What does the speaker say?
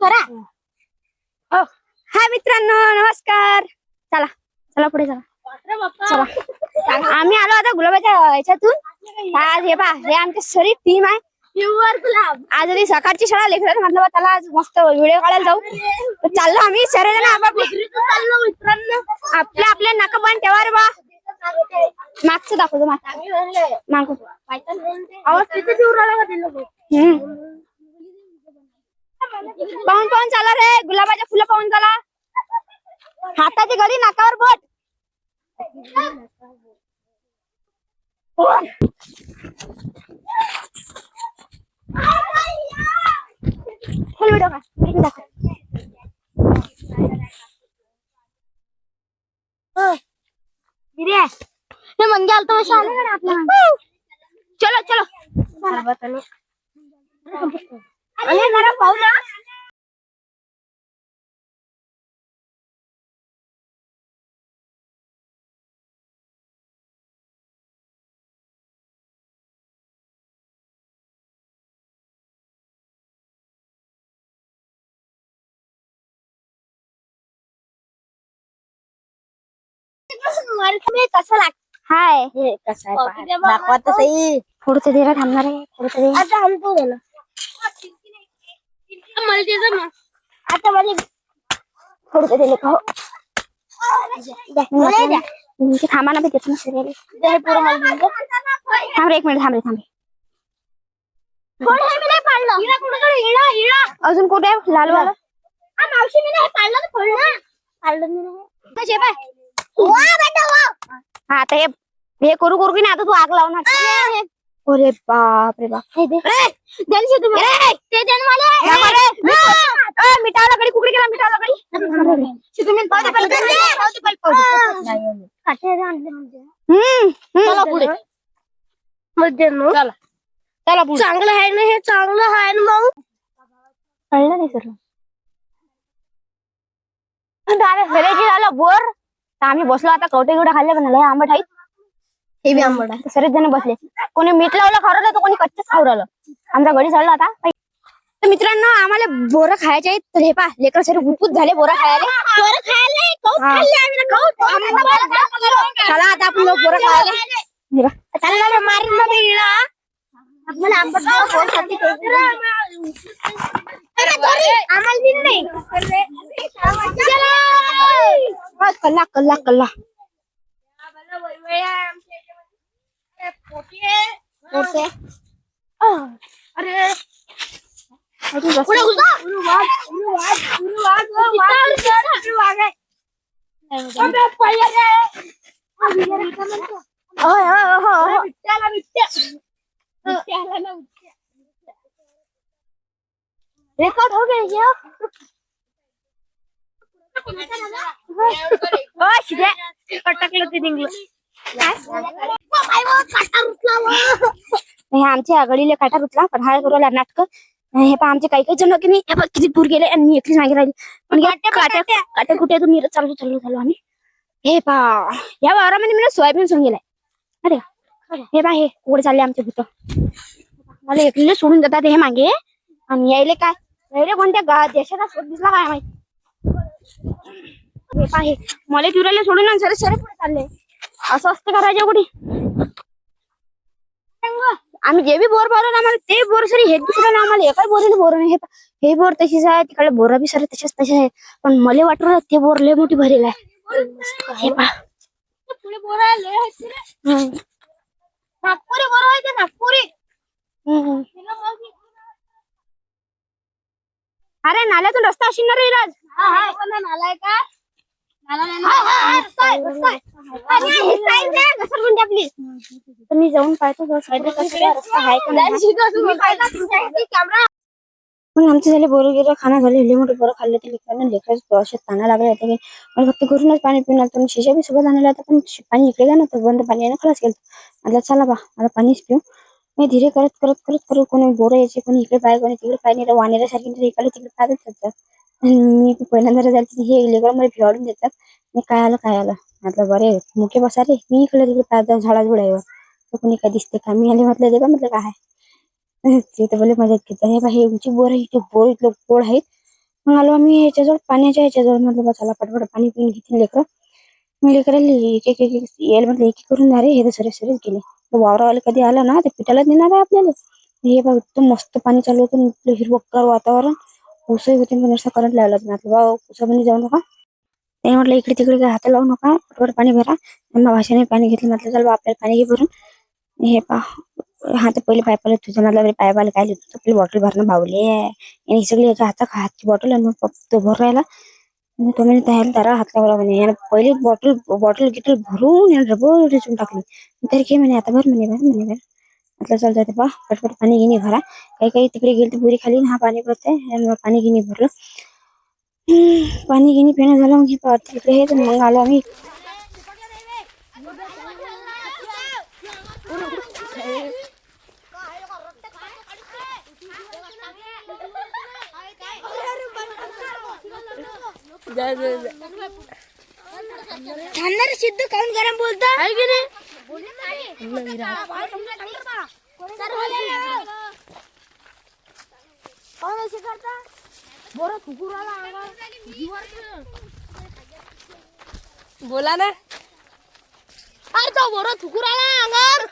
करा. हो. हाय मित्रांनो नमस्कार. चला चला पुढे चला. चला. आम्ही आलो आता गुलाबाच्या ह्याच्यातून आज हे पा हे आमची सरी टीम आहे. गुलाब आज आधी सकाळची शाळा लेखलं म्हटलं बा त्याला आज मस्त व्हिडिओ काढायला जाऊ. तर चाललो आम्ही सर्वजण आपापले मित्रांनो. आपल्या आपल्या नका पण ठेवा रे बा. मागचं दाखवतो मागचं. मागं. हम्म. पाहून पाहून चाला रे. गुलाबाच्या फुलं पाहून चाला. हाताची घडी नाकावर बोट. खोल व्हिडिओ का व्हिडिओ दाखव. हो. गिरे हे मंगे आलतो वैसे आले रे आपल्या चलो. चलो. अरे जरा पाहू ना. कसं लाग हाय. कसं आहे दाखवा तर सही पुढचं दे थांबणार आहे पुढचं दे आता आणतो गेलं आता मला पुढचं दिले का हो तुमची थांबा ना देतो ना सिरियल थांब रे एक मिनिट थांब रे थांब. अजून कुठे आहे? लाल वाला मावशी मी नाही पाडलं तर फोड ना पाडलं मी नाही हा आता हे हे करू करू की नाही? आता तू आग लावणार. अरे बाप रे बाप. हे दे. तुम्ही ते देन मला. कुकडे गेला तुम्ही पावते पावते हम्म चला पुढे. चला. चला पुढे. चांगलं आहे ना हे? चांगलं आहे ना मग? कळलं नाही सर. दादा सरेची झालं बोर. तर आम्ही बसलो आता कवटे गिवटे खाल्ले पण लय आंबट आहेत. हे बी आंबट आहे. सरेच जण बसले. कोणी मीठ लावलं खाऊ राहिलं तर कोणी कच्चच खाऊ राहिलं. आमचा गडी चढला आता. तर मित्रांनो आम्हाला बोरं खायचे आहेत. तर हे पा लेकर सर गुटगुट झाले बोरं खायला. बरं खायला कौत. खाल्ले आम्ही ना कौत चला आता आपण लोक बोरं खायला आम्हाला आंबट खाऊ आम्हाला दिलं नाही हा, कल्ला कल्ला कल्ला अरे अजून बस. पुढे घुसा वाघ वाघ वाघ वाघ आहे अबे पहिले रे होय, होय, होय, होय. बिट्ट्याला बिट्ट्या बिट्ट्याला ना बिट्ट्या रेकॉर्ड हो गया ये ते निघलं हे आमच्या आघाडीला काटा रुतला पण हा करूला नाटक. हे पहा आमचे काही काही जण की नाही हे किती दूर गेले आणि मी एकलीच मागे राहिली. पण काट्या काट्या कुठे तुम्ही चालू चालू चालू आम्ही हे पा या वावरामध्ये मी सोयाबीन सोडून गेलाय. अरे हे पा हे कुठे चालले आमचे भूत मला एकलीला सोडून देतात हे मागे. आणि यायले काय? यायले कोणत्या देशाचा शोध दिसला काय माहीत? हे मला फिरायला सोडून आणि सरे सरे पुढे चालले. असं असतं का राजा कुठे आम्ही जे बी बोर भरवलं आम्हाला ते बोर सरी हे दुसरं ना आम्हाला एकाच बोरीने बोर नाही हे हे बोर तशीच आहे तिकडे बोर बी सर तसेच तसे आहे. पण मला वाटलं ते बोर लय मोठी भरेल आहे. हे पुढे बोरा. हम्म. नागपुरी बोरा आहे ते नागपुरी. अरे नाल्यातून रस्ता असेल ना रे राज हा हा पण नाला आहे का? हे मी जाऊन पाहतो मग आमचे झाले बोरं गिरं खाणं झाले लय मोठे बोरं खाल्ले ते लेकरांना लेकराचं असे ताना लागले होते की मला फक्त घरूनच पाणी पिणार. तर शिशा बी सोबत आणलं होतं पण पाणी इकडे जाणं होतं बंद पाणी आहे खलास गेलं म्हटलं चला बा आता पाणीच पिऊ. मी धीरे करत करत करत करत कोणी गोरं यायचे कोणी इकडे पाय कोणी तिकडे पाय नाही वानेऱ्यासारखी नाही इकडे तिकडे पाहतच जातात आणि मी पहिल्यांदा जायचं हे लेकर मला भिवाडून देतात मी काय आलं काय आलं म्हटलं बरे मुके बसा रे मी इकडे तिकडे पाहत जाऊ झाडा झुडायवर तर कोणी काय दिसते का मी आले म्हटलं दे का म्हटलं काय ते तर बोले मजा घेतात हे बा हे उंची बोर आहे इथे बोर इथलं गोड आहेत मग आलो आम्ही ह्याच्याजवळ पाण्याच्या ह्याच्याजवळ म्हटलं बसायला पटपट पाणी पिऊन घेतील लेकरं मी लेकराला एक एक एक एक यायला म्हटलं एक एक करून जा रे हे तर सरे सरेच गेले वावरावाले कधी आला ना ते पिटायलाच नेणार आहे आपल्याला. हे बघ एकदम मस्त पाणी चालू होतं आणि वातावरण. उसही होते पण असं करंट लावला म्हटलं बा उसामध्ये जाऊ नका. नाही म्हटलं इकडे तिकडे काय हात लावू नका पटपट पाणी भरा. त्यांना भाषेने पाणी घेतलं म्हटलं चल बा आपल्याला पाणी घे भरून. हे पा हा तर पहिले पायपाला तुझं म्हटलं पायपाला काय लिहितो पहिले बॉटल भरणं बावले आणि सगळी याच्या हातात हातची बॉटल आणि मग तो भर राहिला. म्हणजे म्हणे तयार तारा हात लावला म्हणे यानं पहिले बॉटल बॉटल गिटल भरून यानं डबल रिचून टाकली. तरी घे म्हणे आता भर म्हणे भर म्हणे भर. म्हटलं चल जाते पा पटपट पाणी गिनी भरा. काही काही तिकडे गेली तर बुरी खाली. हा पाणी भरते आहे पाणी गिनी भरलं. पाणी गिनी पिणं झालं. मग हे तिकडे हे तर मग आलो आम्ही. थांबणार सिद्ध काऊन गरम बोलता? आहे की नाही? काऊन असे करता बरं आला अंगावर बोला ना. अरे तो बरं थुकूर आला अंगावर.